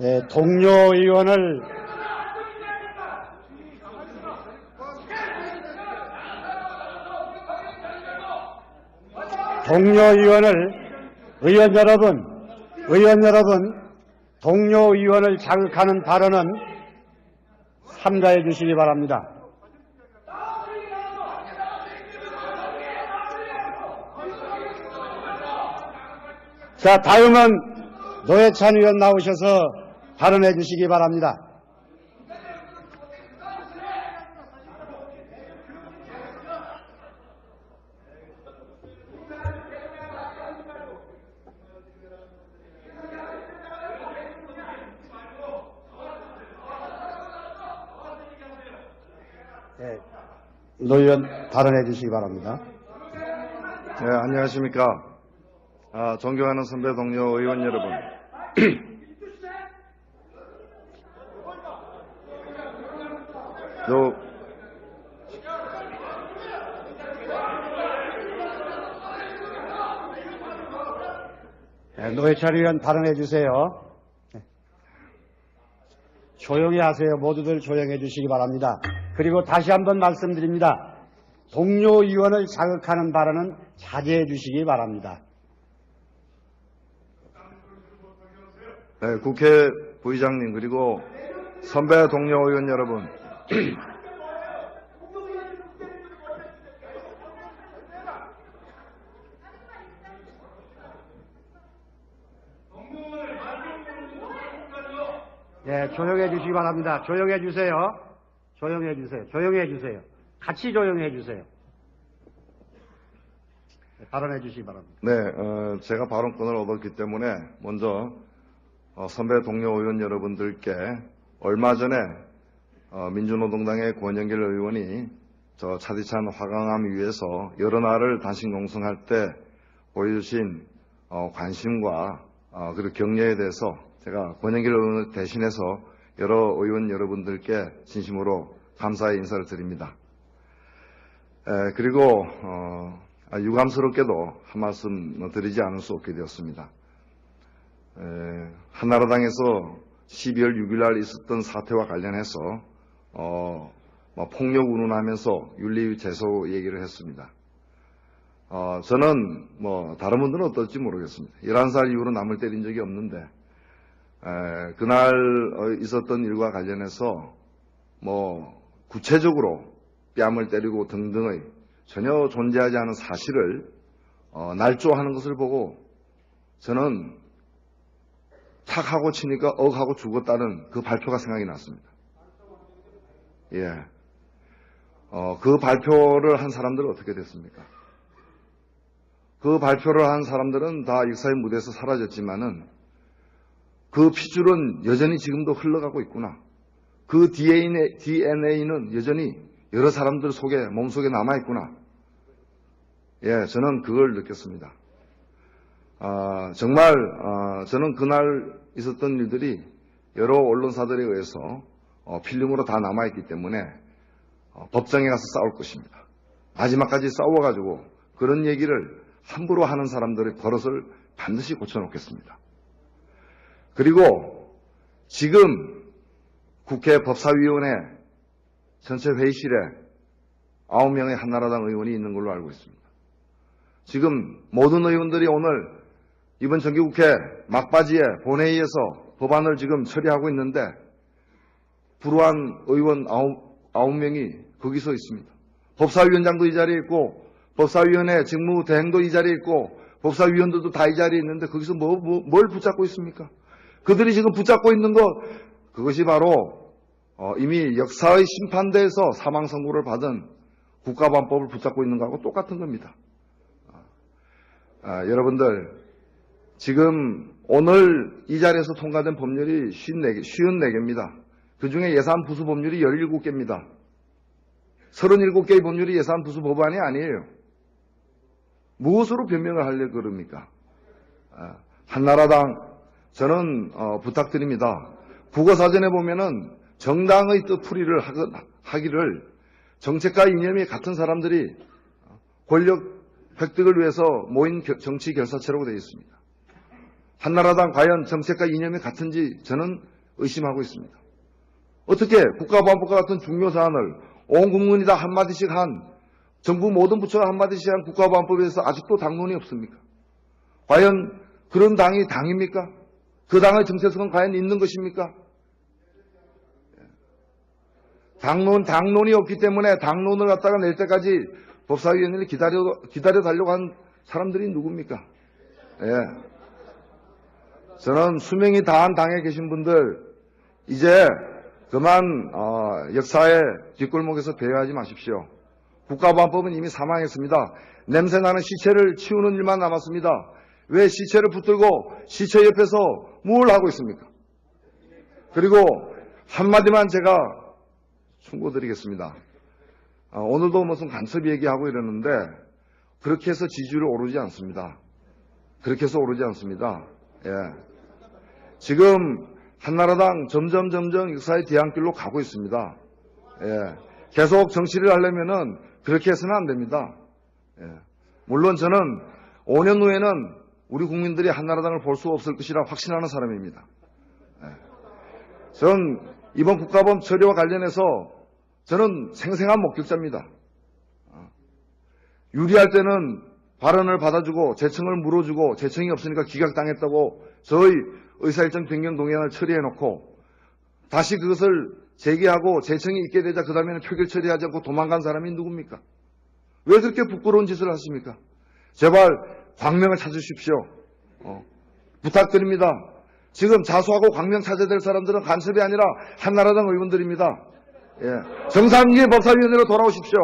예, 동료 의원을 동료 의원을 의원 여러분, 의원 여러분, 동료 의원을 자극하는 발언은 삼가해 주시기 바랍니다. 자, 다음은 노회찬 의원 나오셔서 발언해 주시기 바랍니다. 네, 노 의원 발언해 주시기 바랍니다. 네, 안녕하십니까. 아, 존경하는 선배 동료 의원 여러분. 요, 네, 노회찬 의원 발언해 주세요. 네. 조용히 하세요. 모두들 조용해 주시기 바랍니다. 그리고 다시 한번 말씀드립니다. 동료 의원을 자극하는 발언은 자제해 주시기 바랍니다. 네, 국회 부의장님, 그리고 선배 동료 의원 여러분. 네, 조용해 주시기 바랍니다. 조용해 주세요. 조용해 주세요. 조용해 주세요. 같이 조용해 주세요. 네, 발언해 주시기 바랍니다. 네, 어, 제가 발언권을 얻었기 때문에 먼저 어, 선배 동료 의원 여러분들께 얼마 전에 어, 민주노동당의 권영길 의원이 저 차디찬 화강암 위에서 여러 날을 단식 농성할 때 보여주신 어, 관심과 어, 그리고 격려에 대해서 제가 권영길 의원을 대신해서 여러 의원 여러분들께 진심으로 감사의 인사를 드립니다. 에, 그리고 어, 아, 유감스럽게도 한 말씀 드리지 않을 수 없게 되었습니다. 에, 한나라당에서 12월 6일 날 있었던 사태와 관련해서 어, 뭐 폭력 운운하면서 윤리 제소 얘기를 했습니다. 어, 저는 뭐 다른 분들은 어떨지 모르겠습니다. 11살 이후로 남을 때린 적이 없는데 에, 그날 어, 있었던 일과 관련해서 뭐 구체적으로 뺨을 때리고 등등의 전혀 존재하지 않은 사실을 어, 날조하는 것을 보고 저는 탁 하고 치니까 억 하고 죽었다는 그 발표가 생각이 났습니다. 예. 어, 그 발표를 한 사람들은 어떻게 됐습니까? 그 발표를 한 사람들은 다 역사의 무대에서 사라졌지만은 그 핏줄은 여전히 지금도 흘러가고 있구나. 그 DNA, DNA는 여전히 여러 사람들 속에, 몸속에 남아있구나. 예, 저는 그걸 느꼈습니다. 아, 정말, 아, 저는 그날 있었던 일들이 여러 언론사들에 의해서 어, 필름으로 다 남아있기 때문에 어, 법정에 가서 싸울 것입니다. 마지막까지 싸워가지고 그런 얘기를 함부로 하는 사람들의 버릇을 반드시 고쳐놓겠습니다. 그리고 지금 국회 법사위원회 전체 회의실에 9명의 한나라당 의원이 있는 걸로 알고 있습니다. 지금 모든 의원들이 오늘 이번 정기국회 막바지에 본회의에서 법안을 지금 처리하고 있는데 불우한 의원 9, 명이 거기서 있습니다. 법사위원장도 이 자리에 있고 법사위원회 직무 대행도 이 자리에 있고 법사위원들도 다 이 자리에 있는데 거기서 뭐, 뭐, 뭘 붙잡고 있습니까? 그들이 지금 붙잡고 있는 것 그것이 바로 어, 이미 역사의 심판대에서 사망 선고를 받은 국가반법을 붙잡고 있는 것하고 똑같은 겁니다. 아, 여러분들 지금 오늘 이 자리에서 통과된 법률이 54개, 54개입니다. 그 중에 예산 부수 법률이 17개입니다. 37개의 법률이 예산 부수 법안이 아니에요. 무엇으로 변명을 하려 그럽니까? 아, 한나라당 저는 어, 부탁드립니다. 국어사전에 보면은 정당의 뜻풀이를 하기를 정책과 이념이 같은 사람들이 권력 획득을 위해서 모인 겨- 정치 결사체라고 되어 있습니다. 한나라당 과연 정책과 이념이 같은지 저는 의심하고 있습니다. 어떻게 국가보안법과 같은 중요 사안을 온 국민이 다 한마디씩 한 정부 모든 부처가 한마디씩 한 국가보안법에 대해서 아직도 당론이 없습니까? 과연 그런 당이 당입니까? 그 당의 정체성은 과연 있는 것입니까? 당론, 당론이 없기 때문에 당론을 갖다가 낼 때까지 법사위원회를 기다려, 기다려 달려고 한 사람들이 누굽니까? 예. 저는 수명이 다한 당에 계신 분들, 이제 그만, 어, 역사의 뒷골목에서 배회하지 마십시오. 국가보안법은 이미 사망했습니다. 냄새나는 시체를 치우는 일만 남았습니다. 왜 시체를 붙들고 시체 옆에서 뭘 하고 있습니까? 그리고 한마디만 제가 충고드리겠습니다. 아, 오늘도 무슨 간첩 얘기하고 이러는데 그렇게 해서 지지율이 오르지 않습니다. 그렇게 해서 오르지 않습니다. 예. 지금 한나라당 점점 점점 역사의 뒤안길로 가고 있습니다. 예. 계속 정치를 하려면은 그렇게 해서는 안 됩니다. 예. 물론 저는 5년 후에는 우리 국민들이 한나라당을 볼 수 없을 것이라 확신하는 사람입니다. 예. 전 이번 국가범 처리와 관련해서 저는 생생한 목격자입니다. 어. 유리할 때는 발언을 받아주고 재청을 물어주고 재청이 없으니까 기각당했다고 저의 의사일정 변경 동의안을 처리해놓고 다시 그것을 제기하고 재청이 있게 되자 그 다음에는 표결 처리하지 않고 도망간 사람이 누굽니까? 왜 그렇게 부끄러운 짓을 하십니까? 제발 광명을 찾으십시오. 어. 부탁드립니다. 지금 자수하고 광명 찾아야 될 사람들은 간첩이 아니라 한나라당 의원들입니다. 예. 정상기 법사위원회로 돌아오십시오.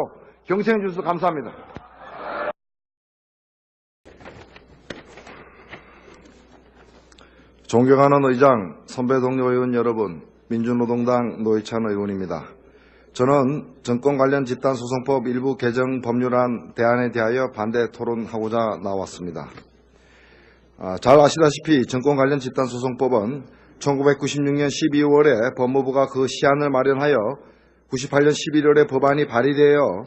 경청해 주셔서 감사합니다. 존경하는 의장, 선배 동료 의원 여러분, 민주노동당 노회찬 의원입니다. 저는 정권 관련 집단 소송법 일부 개정 법률안 대안에 대하여 반대 토론하고자 나왔습니다. 아, 잘 아시다시피 정권 관련 집단 소송법은 1996년 12월에 법무부가 그 시안을 마련하여 98년 11월에 법안이 발의되어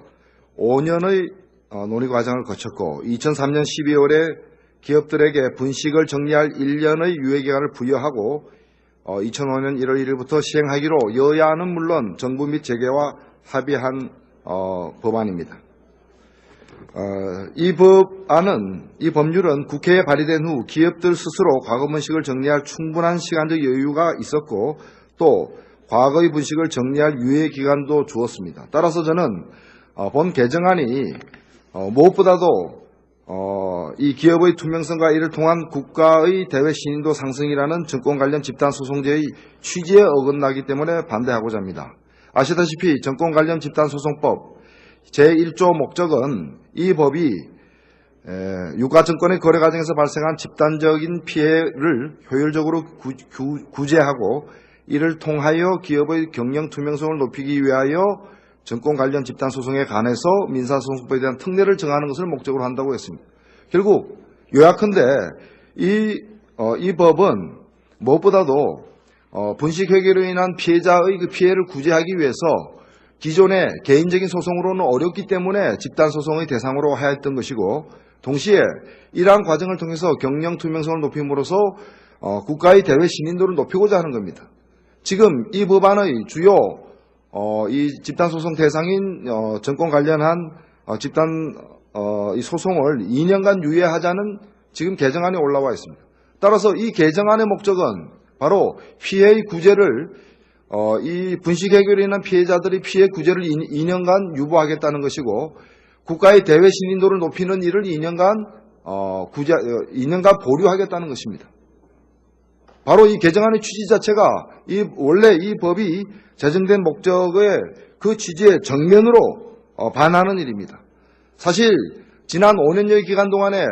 5년의 어, 논의 과정을 거쳤고 2003년 12월에 기업들에게 분식을 정리할 1년의 유예기간을 부여하고 2005년 1월 1일부터 시행하기로 여야는 물론 정부 및 재계와 합의한 어, 법안입니다. 어, 이 법안은 이 법률은 국회에 발의된 후 기업들 스스로 과거 분식을 정리할 충분한 시간적 여유가 있었고 또 과거의 분식을 정리할 유예 기간도 주었습니다. 따라서 저는 어, 본 개정안이 어, 무엇보다도 어, 이 기업의 투명성과 이를 통한 국가의 대외 신인도 상승이라는 정권 관련 집단 소송제의 취지에 어긋나기 때문에 반대하고자 합니다. 아시다시피 정권 관련 집단 소송법 제1조 목적은 이 법이 에, 유가증권의 거래 과정에서 발생한 집단적인 피해를 효율적으로 구, 제하고 이를 통하여 기업의 경영 투명성을 높이기 위하여 정권 관련 집단 소송에 관해서 민사소송법에 대한 특례를 정하는 것을 목적으로 한다고 했습니다. 결국 요약한데 이, 어, 이 법은 무엇보다도 어, 분식회계로 인한 피해자의 그 피해를 구제하기 위해서 기존의 개인적인 소송으로는 어렵기 때문에 집단 소송의 대상으로 하였던 것이고 동시에 이러한 과정을 통해서 경영 투명성을 높임으로써 어, 국가의 대외 신인도를 높이고자 하는 겁니다. 지금 이 법안의 주요 어, 이 집단 소송 대상인 어, 정권 관련한 어, 집단 어, 이 소송을 2년간 유예하자는 지금 개정안에 올라와 있습니다. 따라서 이 개정안의 목적은 바로 피해의 구제를 어, 이 분식 해결에 인한 피해자들의 피해 구제를 2년간 유보하겠다는 것이고 국가의 대외 신인도를 높이는 일을 2년간 어, 구제, 2년간 보류하겠다는 것입니다. 바로 이 개정안의 취지 자체가 이 원래 이 법이 제정된 목적의 그 취지에 정면으로 어, 반하는 일입니다. 사실 지난 5년여의 기간 동안에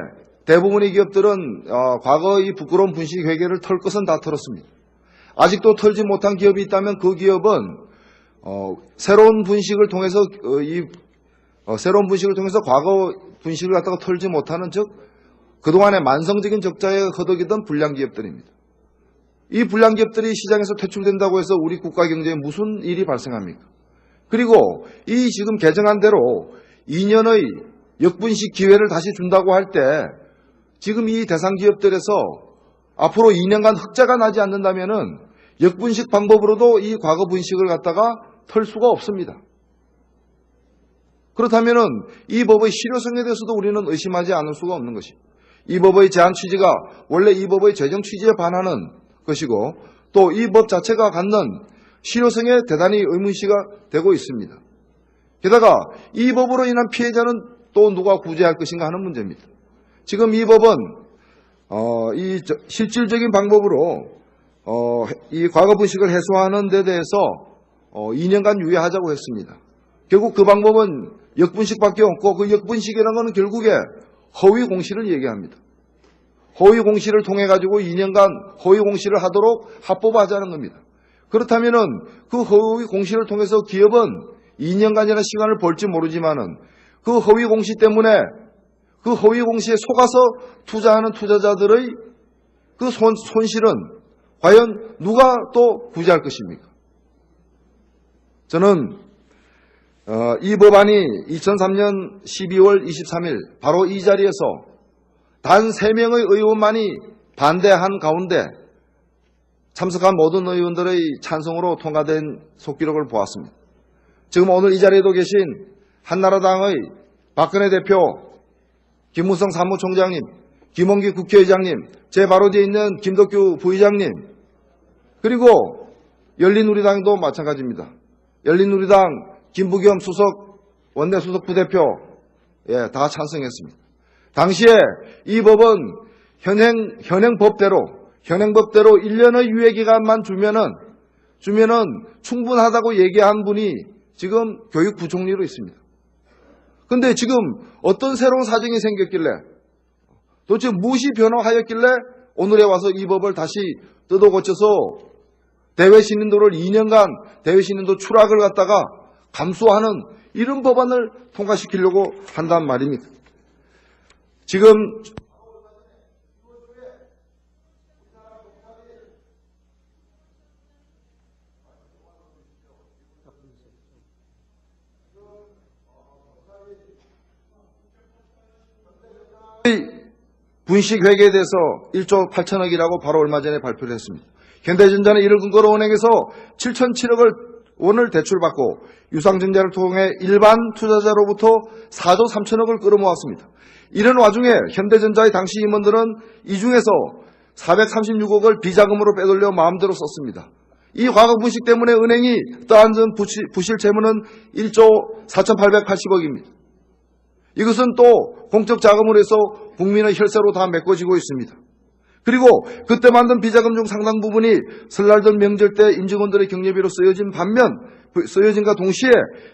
대부분의 기업들은 어, 과거 이 부끄러운 분식 회계를 털 것은 다 털었습니다. 아직도 털지 못한 기업이 있다면 그 기업은 어, 새로운 분식을 통해서 어, 이 어, 새로운 분식을 통해서 과거 분식을 갖다가 털지 못하는 즉 그동안의 만성적인 적자에 허덕이던 불량 기업들입니다. 이 불량 기업들이 시장에서 퇴출된다고 해서 우리 국가 경제에 무슨 일이 발생합니까? 그리고 이 지금 개정한 대로 2년의 역분식 기회를 다시 준다고 할 때 지금 이 대상 기업들에서 앞으로 2년간 흑자가 나지 않는다면은 역분식 방법으로도 이 과거 분식을 갖다가 털 수가 없습니다. 그렇다면은 이 법의 실효성에 대해서도 우리는 의심하지 않을 수가 없는 것입니다. 이 법의 제한 취지가 원래 이 법의 재정 취지에 반하는 것이고 또 이 법 자체가 갖는 실효성에 대단히 의문시가 되고 있습니다. 게다가 이 법으로 인한 피해자는 또 누가 구제할 것인가 하는 문제입니다. 지금 이 법은 어, 이 저- 실질적인 방법으로 어, 이 과거 분식을 해소하는 데 대해서 어, 2년간 유예하자고 했습니다. 결국 그 방법은 역분식밖에 없고 그 역분식이라는 것은 결국에 허위 공시를 얘기합니다. 허위 공시를 통해 가지고 2년간 허위 공시를 하도록 합법화하자는 겁니다. 그렇다면은 그 허위 공시를 통해서 기업은 2년간이라는 시간을 벌지 모르지만은 그 허위 공시 때문에 그 허위 공시에 속아서 투자하는 투자자들의 그 손, 손실은 과연 누가 또 구제할 것입니까? 저는 어, 이 법안이 2003년 12월 23일 바로 이 자리에서 단 3명의 의원만이 반대한 가운데 참석한 모든 의원들의 찬성으로 통과된 속기록을 보았습니다. 지금 오늘 이 자리에도 계신 한나라당의 박근혜 대표, 김무성 사무총장님, 김원기 국회의장님, 제 바로 뒤에 있는 김덕규 부의장님, 그리고 열린우리당도 마찬가지입니다. 열린우리당 김부겸 수석 원내 수석 부대표 예, 다 찬성했습니다. 당시에 이 법은 현행 현행 법대로 현행 법대로 1년의 유예 기간만 주면은 주면은 충분하다고 얘기한 분이 지금 교육부총리로 있습니다. 근데 지금 어떤 새로운 사정이 생겼길래 도대체 무엇이 변화하였길래 오늘에 와서 이 법을 다시 뜯어 고쳐서 대외 신인도를 2년간 대외 신인도 추락을 갖다가 감수하는 이런 법안을 통과시키려고 한단 말입니다. 지금 분식회계에 대해서 1조 8천억이라고 바로 얼마 전에 발표를 했습니다. 현대전자는 이를 근거로 은행에서 7천칠억을 원을 대출받고 유상증자를 통해 일반 투자자로부터 4조 3천억을 끌어모았습니다. 이런 와중에 현대전자의 당시 임원들은 이 중에서 436억을 비자금으로 빼돌려 마음대로 썼습니다. 이 과거 분식 때문에 은행이 떠안은 부실, 채무는 1조 4,880억입니다. 이것은 또 공적 자금으로 해서 국민의 혈세로 다 메꿔지고 있습니다. 그리고 그때 만든 비자금 중 상당 부분이 설날들 명절 때 임직원들의 경례비로 쓰여진 반면 그 쓰여진과 동시에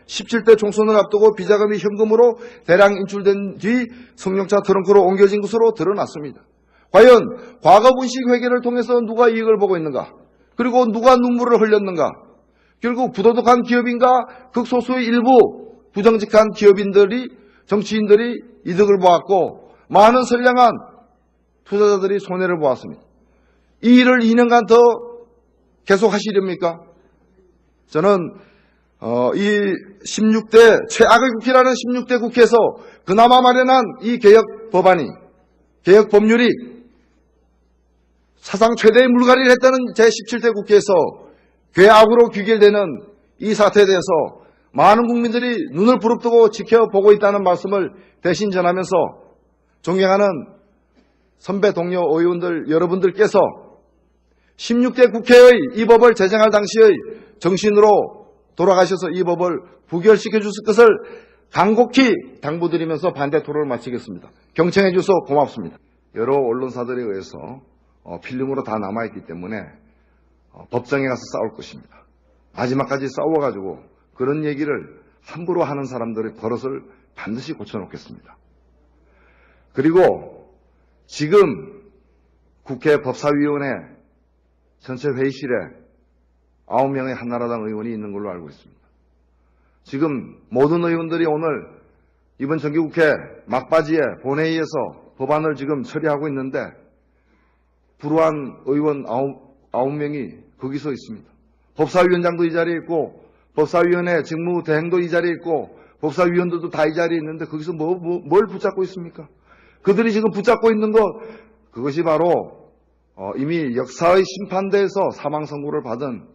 17대 총선을 앞두고 비자금이 현금으로 대량 인출된 뒤 성령차 트렁크로 옮겨진 것으로 드러났습니다. 과연 과거 분식 회계를 통해서 누가 이익을 보고 있는가? 그리고 누가 눈물을 흘렸는가? 결국 부도덕한 기업인가 극소수의 일부 부정직한 기업인들이 정치인들이 이득을 보았고 많은 선량한 투자자들이 손해를 보았습니다. 이 일을 2년간 더 계속 하시렵니까? 저는 어, 이 16대 최악의 국회라는 16대 국회에서 그나마 마련한 이 개혁 법안이 개혁 법률이 사상 최대의 물갈이를 했다는 제17대 국회에서 괴악으로 귀결되는 이 사태에 대해서 많은 국민들이 눈을 부릅뜨고 지켜보고 있다는 말씀을 대신 전하면서 존경하는 선배 동료 의원들 여러분들께서 16대 국회의 이 법을 제정할 당시의 정신으로 돌아가셔서 이 법을 부결시켜 주실 것을 간곡히 당부드리면서 반대 토론을 마치겠습니다. 경청해 주셔서 고맙습니다. 여러 언론사들에 의해서 어, 필름으로 다 남아있기 때문에 어, 법정에 가서 싸울 것입니다. 마지막까지 싸워가지고 그런 얘기를 함부로 하는 사람들의 버릇을 반드시 고쳐놓겠습니다. 그리고 지금 국회 법사위원회 전체 회의실에 9명의 한나라당 의원이 있는 걸로 알고 있습니다. 지금 모든 의원들이 오늘 이번 정기국회 막바지에 본회의에서 법안을 지금 처리하고 있는데 불우한 의원 9, 명이 거기서 있습니다. 법사위원장도 이 자리에 있고 법사위원회 직무대행도 이 자리에 있고 법사위원들도 다 이 자리에 있는데 거기서 뭐, 뭐, 뭘 붙잡고 있습니까? 그들이 지금 붙잡고 있는 것 그것이 바로 어, 이미 역사의 심판대에서 사망 선고를 받은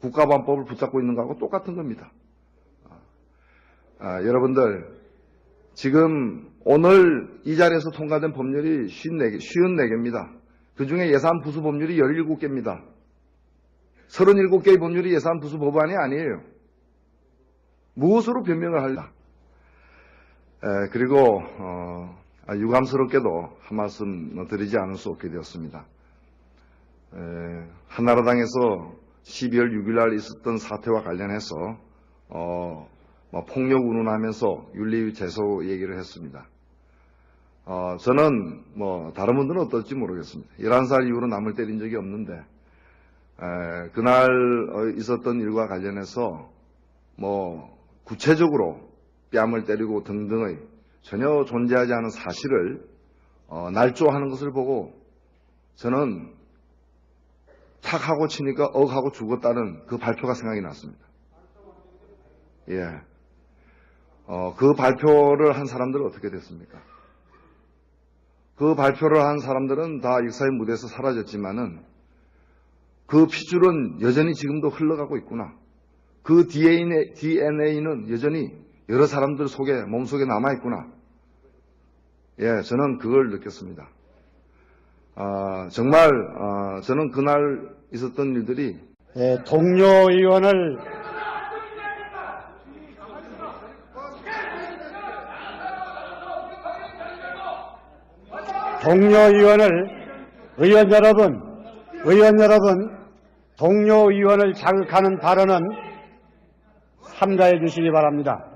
국가반법을 붙잡고 있는 거하고 똑같은 겁니다. 아, 여러분들 지금 오늘 이 자리에서 통과된 법률이 54개, 54개입니다. 그 중에 예산 부수 법률이 17개입니다. 37개의 법률이 예산 부수 법안이 아니에요. 무엇으로 변명을? 에, 그리고 어, 아, 유감스럽게도 한 말씀 드리지 않을 수 없게 되었습니다. 에, 한나라당에서 12월 6일 날 있었던 사태와 관련해서 어, 뭐 폭력 운운하면서 윤리 제소 얘기를 했습니다. 어, 저는 뭐 다른 분들은 어떨지 모르겠습니다. 11살 이후로 남을 때린 적이 없는데 에, 그날 어, 있었던 일과 관련해서 뭐 구체적으로 뺨을 때리고 등등의 전혀 존재하지 않은 사실을 어, 날조하는 것을 보고 저는 탁 하고 치니까 억 하고 죽었다는 그 발표가 생각이 났습니다. 예. 어, 그 발표를 한 사람들은 어떻게 됐습니까? 그 발표를 한 사람들은 다 역사의 무대에서 사라졌지만은 그 핏줄은 여전히 지금도 흘러가고 있구나. 그 DNA, DNA는 여전히 여러 사람들 속에, 몸속에 남아있구나. 예, 저는 그걸 느꼈습니다. 아, 정말, 아, 저는 그날 있었던 일들이 예, 동료 의원을 동료 의원을 의원 여러분, 의원 여러분, 동료 의원을 자극하는 발언은 삼가해 주시기 바랍니다.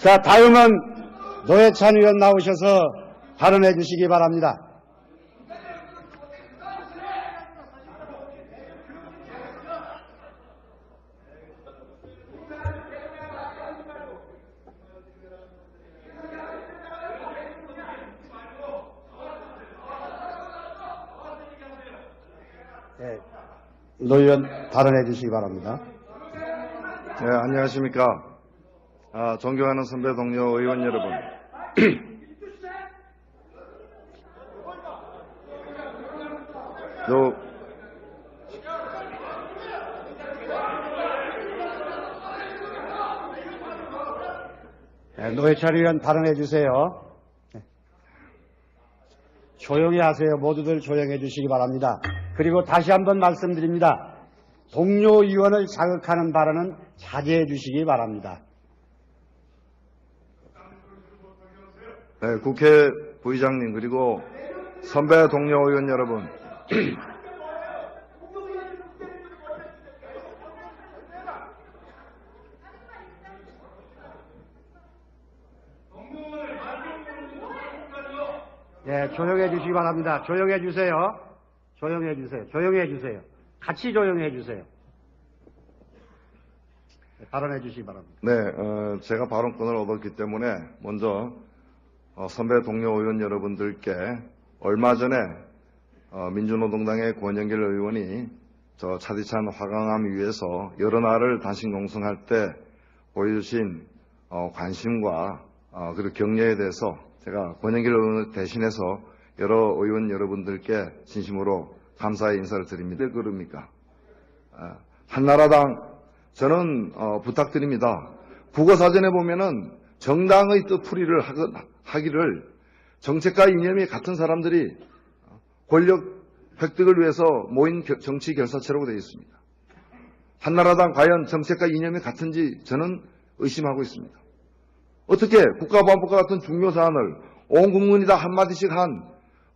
자, 다음은 노회찬 의원 나오셔서 발언해 주시기 바랍니다. 네, 노 의원 발언해 주시기 바랍니다. 네, 안녕하십니까. 아, 존경하는 선배 동료 의원 여러분. 요, 네, 노회찬 의원 발언해 주세요. 네. 조용히 하세요. 모두들 조용해 주시기 바랍니다. 그리고 다시 한번 말씀드립니다. 동료 의원을 자극하는 발언은 자제해 주시기 바랍니다. 네, 국회 부의장님, 그리고 선배 동료 의원 여러분. 예, 조용해 주시기 바랍니다. 조용해 주세요. 조용해 주세요. 조용해 주세요. 같이 조용해 주세요. 네, 발언해 주시기 바랍니다. 네, 어, 제가 발언권을 얻었기 때문에 먼저 어, 선배 동료 의원 여러분들께 얼마 전에 어, 민주노동당의 권영길 의원이 저 차디찬 화강암 위에서 여러 날을 단식 농성할 때 보여주신 어, 관심과 어, 그리고 격려에 대해서 제가 권영길 의원을 대신해서 여러 의원 여러분들께 진심으로 감사의 인사를 드립니다. 왜 그럽니까? 아, 한나라당 저는 어, 부탁드립니다. 국어사전에 보면은 정당의 뜻풀이를 하기를 정책과 이념이 같은 사람들이 권력 획득을 위해서 모인 겨- 정치 결사체라고 되어 있습니다. 한나라당 과연 정책과 이념이 같은지 저는 의심하고 있습니다. 어떻게 국가보안법과 같은 중요 사안을 온 국민이 다 한마디씩 한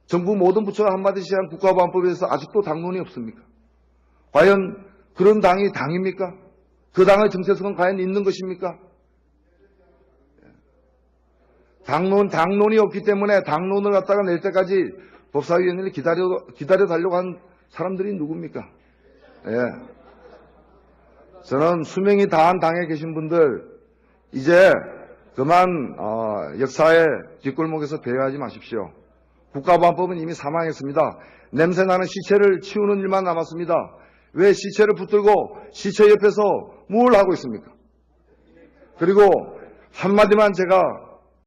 정부 모든 부처가 한마디씩 한 국가보안법에 대해서 아직도 당론이 없습니까? 과연 그런 당이 당입니까? 그 당의 정체성은 과연 있는 것입니까? 당론, 당론이 없기 때문에 당론을 갖다가 낼 때까지 법사위원회를 기다려, 기다려 달려고 한 사람들이 누굽니까? 예. 저는 수명이 다한 당에 계신 분들, 이제 그만, 어, 역사의 뒷골목에서 배회하지 마십시오. 국가보안법은 이미 사망했습니다. 냄새나는 시체를 치우는 일만 남았습니다. 왜 시체를 붙들고 시체 옆에서 뭘 하고 있습니까? 그리고 한마디만 제가